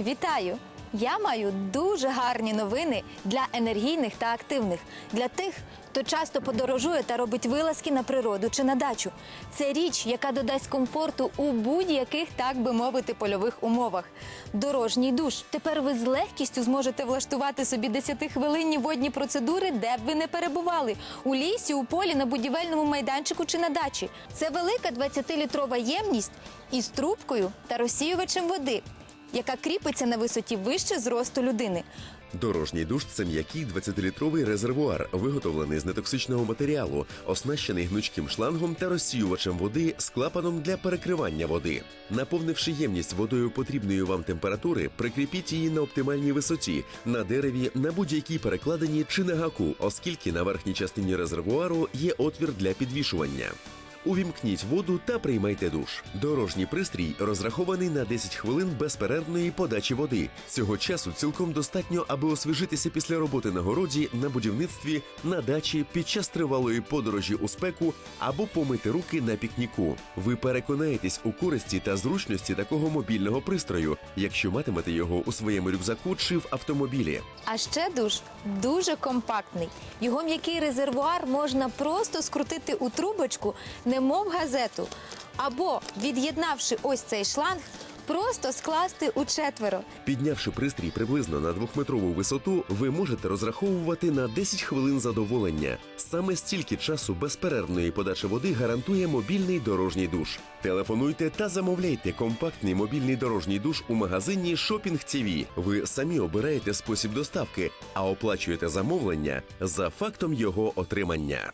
Вітаю! Я маю дуже гарні новини для енергійних та активних, для тих, хто часто подорожує та робить вилазки на природу чи на дачу. Це річ, яка додасть комфорту у будь-яких, так би мовити, польових умовах. Дорожній душ. Тепер ви з легкістю зможете влаштувати собі 10-хвилинні водні процедури, де б ви не перебували у лісі, у полі, на будівельному майданчику чи на дачі. Це велика 20-літрова ємність із трубкою та розсіювачем води яка кріпиться на висоті вище зросту людини. Дорожній душ це м'який 20-літровий резервуар, виготовлений з нетоксичного матеріалу, оснащений гнучким шлангом та розсіювачем води з клапаном для перекривання води. Наповнивши ємність водою потрібної вам температури, прикріпіть її на оптимальній висоті, на дереві, на будь-якій перекладині чи на гаку, оскільки на верхній частині резервуару є отвір для підвішування. Увімкніть воду та приймайте душ. Дорожній пристрій розрахований на 10 хвилин безперервної подачі води. Цього часу цілком достатньо, аби освіжитися після роботи на городі, на будівництві, на дачі, під час тривалої подорожі у спеку або помити руки на пікніку. Ви переконаєтесь у користі та зручності такого мобільного пристрою, якщо матимете його у своєму рюкзаку чи в автомобілі. А ще душ дуже компактний. Його м'який резервуар можна просто скрутити у трубочку, немов газету, або від'єднавши ось цей шланг, просто скласти у четверо. Піднявши пристрій приблизно на двохметрову висоту, ви можете розраховувати на 10 хвилин задоволення. Саме стільки часу безперервної подачі води гарантує мобільний дорожній душ. Телефонуйте та замовляйте компактний мобільний дорожній душ у магазині Shopping TV. Ви самі обираєте спосіб доставки, а оплачуєте замовлення за фактом його отримання.